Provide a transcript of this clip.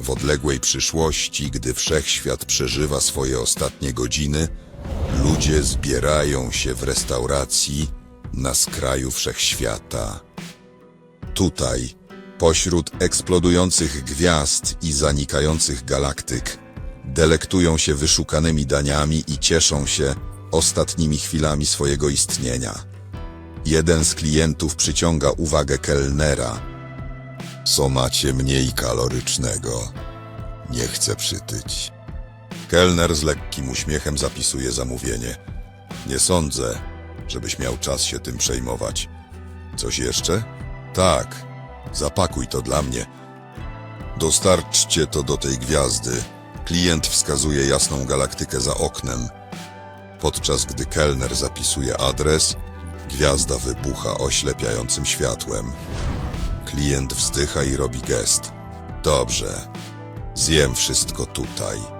W odległej przyszłości, gdy wszechświat przeżywa swoje ostatnie godziny, ludzie zbierają się w restauracji na skraju wszechświata. Tutaj, pośród eksplodujących gwiazd i zanikających galaktyk, delektują się wyszukanymi daniami i cieszą się ostatnimi chwilami swojego istnienia. Jeden z klientów przyciąga uwagę kelnera. Co macie mniej kalorycznego? Nie chcę przytyć. Kelner z lekkim uśmiechem zapisuje zamówienie. Nie sądzę, żebyś miał czas się tym przejmować. Coś jeszcze? Tak. Zapakuj to dla mnie. Dostarczcie to do tej gwiazdy. Klient wskazuje jasną galaktykę za oknem. Podczas gdy kelner zapisuje adres, gwiazda wybucha oślepiającym światłem. Klient wzdycha i robi gest. Dobrze, zjem wszystko tutaj.